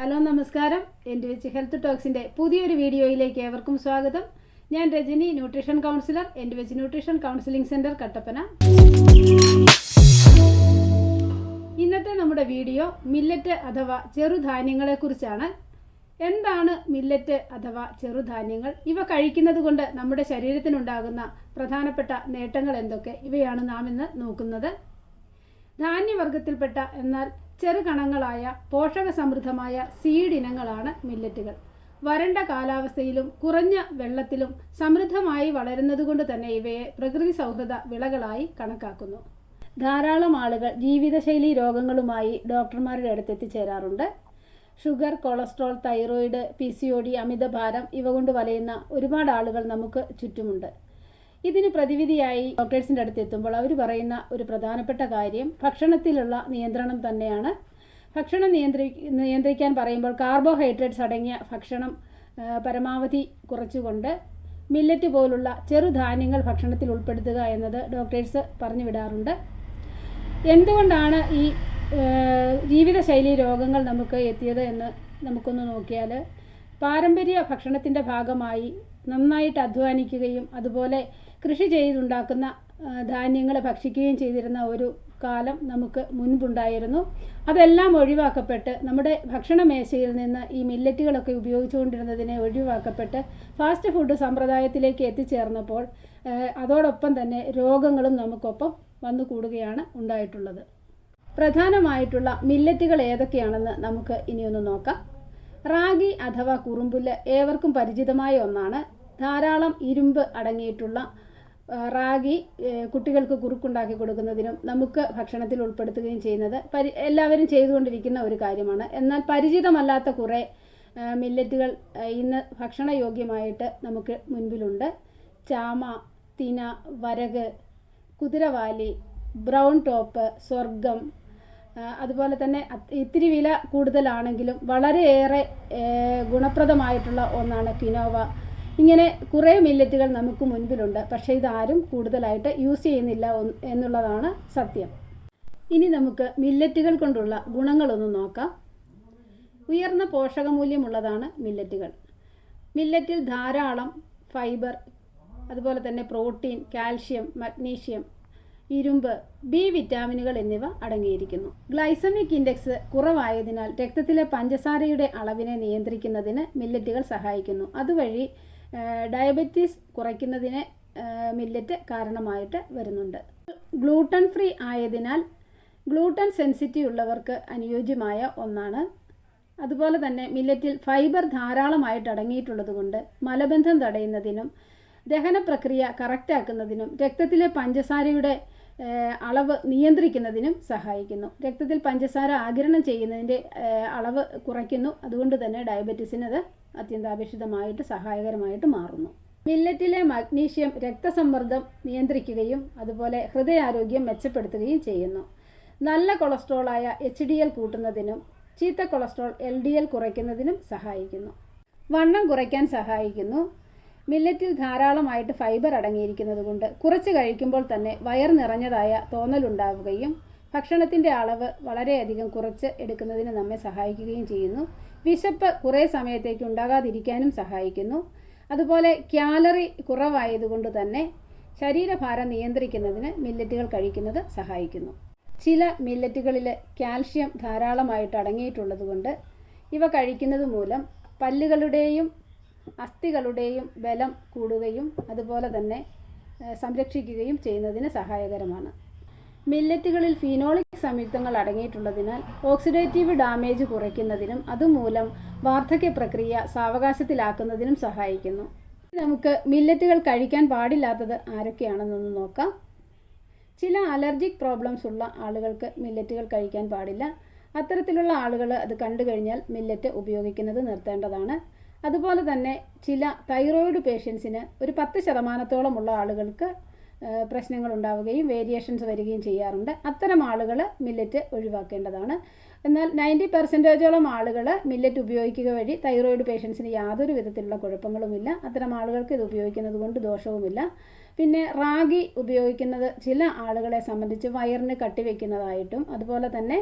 Hello നമസ്കാരം. എന്റെ വെച്ച് ഹെൽത്ത് ടോക്സിന്റെ പുതിയൊരു വീഡിയോയിലേക്ക് ഏവർക്കും സ്വാഗതം. ഞാൻ രജനി ന്യൂട്രീഷൻ കൗൺസിലർ എന്റെ വെച്ച് ന്യൂട്രീഷൻ കൗൺസിലിംഗ് സെന്റർ കട്ടപ്പന. ഇന്നത്തെ നമ്മുടെ വീഡിയോ മില്ലറ്റ് അഥവാ ചെറുധാന്യങ്ങളെക്കുറിച്ചാണ് എന്താണ് മില്ലറ്റ് അഥവാ ചെറുധാന്യങ്ങൾ? ഇവ കഴിക്കുന്നത് കൊണ്ട് നമ്മുടെ ശരീരത്തിനുണ്ടാകുന്ന പ്രധാനപ്പെട്ട നേട്ടങ്ങൾ എന്തൊക്കെ? ഇവയാണ് നാം ഇന്ന് നോക്കുന്നത്. ധാന്യവർഗത്തിൽപ്പെട്ട എന്നാൽ ചെറുകണങ്ങളായ പോഷക സമൃദ്ധമായ സീഡ് ഇനങ്ങളാണ് മില്ലറ്റുകൾ വരണ്ട കാലാവസ്ഥയിലും കുറഞ്ഞ വെള്ളത്തിലും സമൃദ്ധമായി വളരുന്നതുകൊണ്ട് തന്നെ ഇവയെ പ്രകൃതി സൗഹൃദ വിളകളായി കണക്കാക്കുന്നു. ധാരാളം ആളുകൾ ജീവിതശൈലി രോഗങ്ങളുമായി ഡോക്ടർമാരുടെ അടുത്ത് എത്തിച്ചേരാറുണ്ട് sugar cholesterol thyroid P C O D അമിതഭാരം ഇവ കൊണ്ട് വലയുന്ന ഒരുപാട് ആളുകൾ നമുക്ക് ചുറ്റുമുണ്ട്. ഇതിന് പ്രതിവിധിയായി ഡോക്ടേഴ്സിന്റെ അടുത്ത് എത്തുമ്പോൾ അവർ പറയുന്ന ഒരു പ്രധാനപ്പെട്ട കാര്യം ഭക്ഷണത്തിലുള്ള നിയന്ത്രണം തന്നെയാണ്. ഭക്ഷണം നിയന്ത്രി നിയന്ത്രിക്കാൻ പറയുമ്പോൾ കാർബോഹൈഡ്രേറ്റ്സ് അടങ്ങിയ ഭക്ഷണം പരമാവധി കുറച്ചുകൊണ്ട് മില്ലറ്റ് പോലുള്ള ചെറുധാന്യങ്ങൾ ഭക്ഷണത്തിൽ ഉൾപ്പെടുത്തുക എന്നത് ഡോക്ടേഴ്സ് പറഞ്ഞു വിടാറുണ്ട്. എന്തുകൊണ്ടാണ് ഈ ജീവിതശൈലി രോഗങ്ങൾ നമുക്ക് എത്തിയത് എന്ന് നമുക്കൊന്ന് നോക്കിയാൽ പാരമ്പര്യ ഭക്ഷണത്തിന്റെ ഭാഗമായി നന്നായിട്ട് അധ്വാനിക്കുകയും അതുപോലെ കൃഷി ചെയ്തുണ്ടാക്കുന്ന ധാന്യങ്ങൾ ഭക്ഷിക്കുകയും ചെയ്തിരുന്ന ഒരു കാലം നമുക്ക് മുൻപുണ്ടായിരുന്നു. അതെല്ലാം ഒഴിവാക്കപ്പെട്ട് നമ്മുടെ ഭക്ഷണ മേശയിൽ നിന്ന് ഈ മില്ലറ്റുകളൊക്കെ ഉപയോഗിച്ചുകൊണ്ടിരുന്നതിനെ ഒഴിവാക്കപ്പെട്ട് ഫാസ്റ്റ് ഫുഡ് സമ്പ്രദായത്തിലേക്ക് എത്തിച്ചേർന്നപ്പോൾ അതോടൊപ്പം തന്നെ രോഗങ്ങളും നമുക്കൊപ്പം വന്നു കൂടുകയാണ് ഉണ്ടായിട്ടുള്ളത്. പ്രധാനമായിട്ടുള്ള മില്ലറ്റുകൾ ഏതൊക്കെയാണെന്ന് നമുക്ക് ഇനിയൊന്ന് നോക്കാം. റാഗി അഥവാ കുറുമ്പുല്ല് ഏവർക്കും പരിചിതമായ ഒന്നാണ്. ധാരാളം ഇരുമ്പ് അടങ്ങിയിട്ടുള്ള റാഗി കുട്ടികൾക്ക് കുറുക്കുണ്ടാക്കി കൊടുക്കുന്നതിനും നമുക്ക് ഭക്ഷണത്തിൽ ഉൾപ്പെടുത്തുകയും ചെയ്യുന്നത് പരി എല്ലാവരും ചെയ്തുകൊണ്ടിരിക്കുന്ന ഒരു കാര്യമാണ്. എന്നാൽ പരിചിതമല്ലാത്ത കുറേ മില്ലറ്റുകൾ ഇന്ന് ഭക്ഷണയോഗ്യമായിട്ട് നമുക്ക് മുൻപിലുണ്ട്. ചാമ തിന വരക് കുതിരവാലി ബ്രൗൺ ടോപ്പ് സ്വർഗം അതുപോലെ തന്നെ ഇത്തിരി വില കൂടുതലാണെങ്കിലും വളരെയേറെ ഗുണപ്രദമായിട്ടുള്ള ഒന്നാണ് കിനോവ. ഇങ്ങനെ കുറേ മില്ലറ്റുകൾ നമുക്ക് മുൻപിലുണ്ട്. പക്ഷേ ഇതാരും കൂടുതലായിട്ട് യൂസ് ചെയ്യുന്നില്ല എന്നുള്ളതാണ് സത്യം. ഇനി നമുക്ക് മില്ലറ്റുകൾ കൊണ്ടുള്ള ഗുണങ്ങളൊന്ന് നോക്കാം. ഉയർന്ന പോഷകമൂല്യമുള്ളതാണ് മില്ലറ്റുകൾ മില്ലറ്റിൽ ധാരാളം ഫൈബർ അതുപോലെ തന്നെ പ്രോട്ടീൻ കാൽഷ്യം മഗ്നീഷ്യം ഇരുമ്പ് ബി വിറ്റാമിനുകൾ എന്നിവ അടങ്ങിയിരിക്കുന്നു. ഗ്ലൈസമിക് ഇൻഡെക്സ് കുറവായതിനാൽ രക്തത്തിലെ പഞ്ചസാരയുടെ അളവിനെ നിയന്ത്രിക്കുന്നതിന് മില്ലറ്റുകൾ സഹായിക്കുന്നു. അതുവഴി ഡയബറ്റീസ് കുറയ്ക്കുന്നതിന് മില്ലറ്റ് കാരണമായിട്ട് വരുന്നുണ്ട്. ഗ്ലൂട്ടൺ ഫ്രീ ആയതിനാൽ ഗ്ലൂട്ടൺ സെൻസിറ്റീവ് ഉള്ളവർക്ക് അനുയോജ്യമായ ഒന്നാണ്. അതുപോലെ തന്നെ മില്ലറ്റിൽ ഫൈബർ ധാരാളമായിട്ട് അടങ്ങിയിട്ടുള്ളത് കൊണ്ട് മലബന്ധം തടയുന്നതിനും ദഹന പ്രക്രിയ കറക്റ്റാക്കുന്നതിനും രക്തത്തിലെ പഞ്ചസാരയുടെ അളവ് നിയന്ത്രിക്കുന്നതിനും സഹായിക്കുന്നു. രക്തത്തിൽ പഞ്ചസാര ആഗിരണം ചെയ്യുന്നതിന്റെ അളവ് കുറയ്ക്കുന്നു. അതുകൊണ്ട് തന്നെ ഡയബറ്റീസിന് അത് അത്യന്താപേക്ഷിതമായിട്ട് സഹായകരമായിട്ട് മാറുന്നു. മില്ലറ്റിലെ മഗ്നീഷ്യം രക്തസമ്മർദ്ദം നിയന്ത്രിക്കുകയും അതുപോലെ ഹൃദയാരോഗ്യം മെച്ചപ്പെടുത്തുകയും ചെയ്യുന്നു. നല്ല കൊളസ്ട്രോളായ എച്ച് ഡി എൽ കൂട്ടുന്നതിനും ചീത്ത കൊളസ്ട്രോൾ എൽ ഡി എൽ കുറയ്ക്കുന്നതിനും സഹായിക്കുന്നു. വണ്ണം കുറയ്ക്കാൻ സഹായിക്കുന്നു. മില്ലറ്റിൽ ധാരാളമായിട്ട് ഫൈബർ അടങ്ങിയിരിക്കുന്നതുകൊണ്ട് കുറച്ച് കഴിക്കുമ്പോൾ തന്നെ വയർ നിറഞ്ഞതായ തോന്നലുണ്ടാവുകയും ഭക്ഷണത്തിന്റെ അളവ് വളരെയധികം കുറച്ച് എടുക്കുന്നതിന് നമ്മെ സഹായിക്കുകയും ചെയ്യുന്നു. വിശപ്പ് കുറേ സമയത്തേക്ക് ഉണ്ടാകാതിരിക്കാനും സഹായിക്കുന്നു. അതുപോലെ ക്യാലറി കുറവായതുകൊണ്ട് തന്നെ ശരീരഭാരം നിയന്ത്രിക്കുന്നതിന് മില്ലറ്റുകൾ കഴിക്കുന്നത് സഹായിക്കുന്നു. ചില മില്ലറ്റുകളിൽ കാൽഷ്യം ധാരാളമായിട്ട് അടങ്ങിയിട്ടുള്ളതുകൊണ്ട് ഇവ കഴിക്കുന്നത് മൂലം പല്ലുകളുടെയും അസ്ഥികളുടെയും ബലം കൂടുകയും അതുപോലെ തന്നെ സംരക്ഷിക്കുകയും ചെയ്യുന്നതിന് സഹായകരമാണ്. മില്ലറ്റുകളിൽ ഫീനോളിക് സംയുക്തങ്ങൾ അടങ്ങിയിട്ടുള്ളതിനാൽ ഓക്സിഡേറ്റീവ് ഡാമേജ് കുറയ്ക്കുന്നതിനും അതുമൂലം വാർദ്ധക്യ പ്രക്രിയ സാവകാശത്തിലാക്കുന്നതിനും സഹായിക്കുന്നു. നമുക്ക് മില്ലറ്റുകൾ കഴിക്കാൻ പാടില്ലാത്തത് ആരൊക്കെയാണെന്നൊന്ന് നോക്കാം. ചില അലർജിക് പ്രോബ്ലംസ് ഉള്ള ആളുകൾക്ക് മില്ലറ്റുകൾ കഴിക്കാൻ പാടില്ല. അത്തരത്തിലുള്ള ആളുകൾ അത് കണ്ടു കഴിഞ്ഞാൽ മില്ലറ്റ് ഉപയോഗിക്കുന്നത് നിർത്തേണ്ടതാണ്. അതുപോലെ തന്നെ ചില തൈറോയിഡ് പേഷ്യൻസിന് ഒരു പത്ത് ശതമാനത്തോളമുള്ള ആളുകൾക്ക് പ്രശ്നങ്ങൾ ഉണ്ടാവുകയും വേരിയേഷൻസ് വരികയും ചെയ്യാറുണ്ട്. അത്തരം ആളുകൾ മില്ലറ്റ് ഒഴിവാക്കേണ്ടതാണ്. എന്നാൽ നയന്റി പെർസെന്റേജോളം ആളുകൾ മില്ലറ്റ് ഉപയോഗിക്കുക വഴി തൈറോയിഡ് പേഷ്യൻസിന് യാതൊരു വിധത്തിലുള്ള കുഴപ്പങ്ങളുമില്ല. അത്തരം ആളുകൾക്ക് ഇത് ഉപയോഗിക്കുന്നത് കൊണ്ട് ദോഷവുമില്ല. പിന്നെ റാഗി ഉപയോഗിക്കുന്നത് ചില ആളുകളെ സംബന്ധിച്ച് വയറിന് കട്ടിവെക്കുന്നതായിട്ടും അതുപോലെ തന്നെ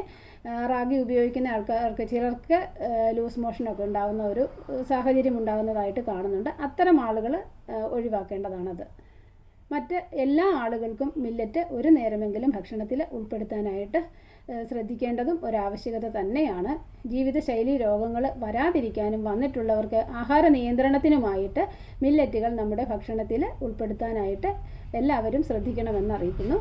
റാഗി ഉപയോഗിക്കുന്ന ആൾക്കാർക്ക് ചിലർക്ക് ലൂസ് മോഷനൊക്കെ ഉണ്ടാകുന്ന ഒരു സാഹചര്യം ഉണ്ടാകുന്നതായിട്ട് കാണുന്നുണ്ട്. അത്തരം ആളുകൾ ഒഴിവാക്കേണ്ടതാണത്. മറ്റ് എല്ലാ ആളുകൾക്കും മില്ലറ്റ് ഒരു നേരമെങ്കിലും ഭക്ഷണത്തിൽ ഉൾപ്പെടുത്താനായിട്ട് ശ്രദ്ധിക്കേണ്ടതും ഒരാവശ്യകത തന്നെയാണ്. ജീവിതശൈലി രോഗങ്ങൾ വരാതിരിക്കാനും വന്നിട്ടുള്ളവർക്ക് ആഹാര നിയന്ത്രണത്തിനുമായിട്ട് മില്ലറ്റുകൾ നമ്മുടെ ഭക്ഷണത്തിൽ ഉൾപ്പെടുത്താനായിട്ട് എല്ലാവരും ശ്രദ്ധിക്കണമെന്ന് അറിയിക്കുന്നു.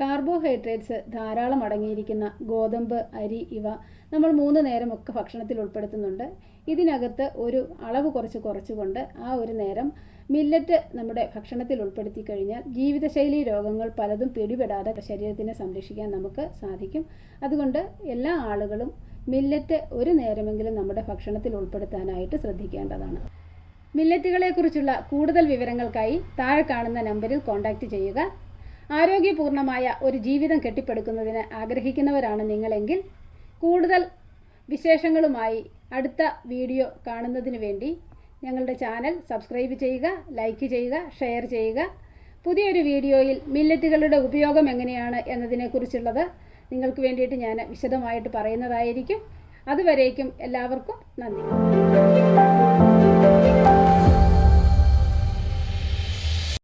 കാർബോഹൈഡ്രേറ്റ്സ് ധാരാളം അടങ്ങിയിരിക്കുന്ന ഗോതമ്പ് അരി ഇവ നമ്മൾ മൂന്ന് നേരമൊക്കെ ഭക്ഷണത്തിൽ ഉൾപ്പെടുത്തുന്നുണ്ട്. ഇതിനകത്ത് ഒരു അളവ് കുറച്ച് കുറച്ചുകൊണ്ട് ആ ഒരു നേരം മില്ലറ്റ് നമ്മുടെ ഭക്ഷണത്തിൽ ഉൾപ്പെടുത്തി കഴിഞ്ഞാൽ ജീവിതശൈലി രോഗങ്ങൾ പലതും പിടിപെടാതെ ശരീരത്തിനെ സംരക്ഷിക്കാൻ നമുക്ക് സാധിക്കും. അതുകൊണ്ട് എല്ലാ ആളുകളും മില്ലറ്റ് ഒരു നേരമെങ്കിലും നമ്മുടെ ഭക്ഷണത്തിൽ ഉൾപ്പെടുത്താനായിട്ട് ശ്രദ്ധിക്കേണ്ടതാണ്. മില്ലറ്റുകളെക്കുറിച്ചുള്ള കൂടുതൽ വിവരങ്ങൾക്കായി താഴെ കാണുന്ന നമ്പറിൽ കോൺടാക്റ്റ് ചെയ്യുക. ആരോഗ്യപൂർണമായ ഒരു ജീവിതം കെട്ടിപ്പടുക്കുന്നതിന് ആഗ്രഹിക്കുന്നവരാണ് നിങ്ങളെങ്കിൽ കൂടുതൽ വിശേഷങ്ങളുമായി അടുത്ത വീഡിയോ കാണുന്നതിന് വേണ്ടി ഞങ്ങളുടെ ചാനൽ സബ്സ്ക്രൈബ് ചെയ്യുക ലൈക്ക് ചെയ്യുക ഷെയർ ചെയ്യുക. പുതിയൊരു വീഡിയോയിൽ മില്ലറ്റുകളുടെ ഉപയോഗം എങ്ങനെയാണ് എന്നതിനെക്കുറിച്ചുള്ളത് നിങ്ങൾക്ക് വേണ്ടിയിട്ട് ഞാൻ വിശദമായിട്ട് പറയുന്നതായിരിക്കും. അതുവരേക്കും എല്ലാവർക്കും നന്ദി.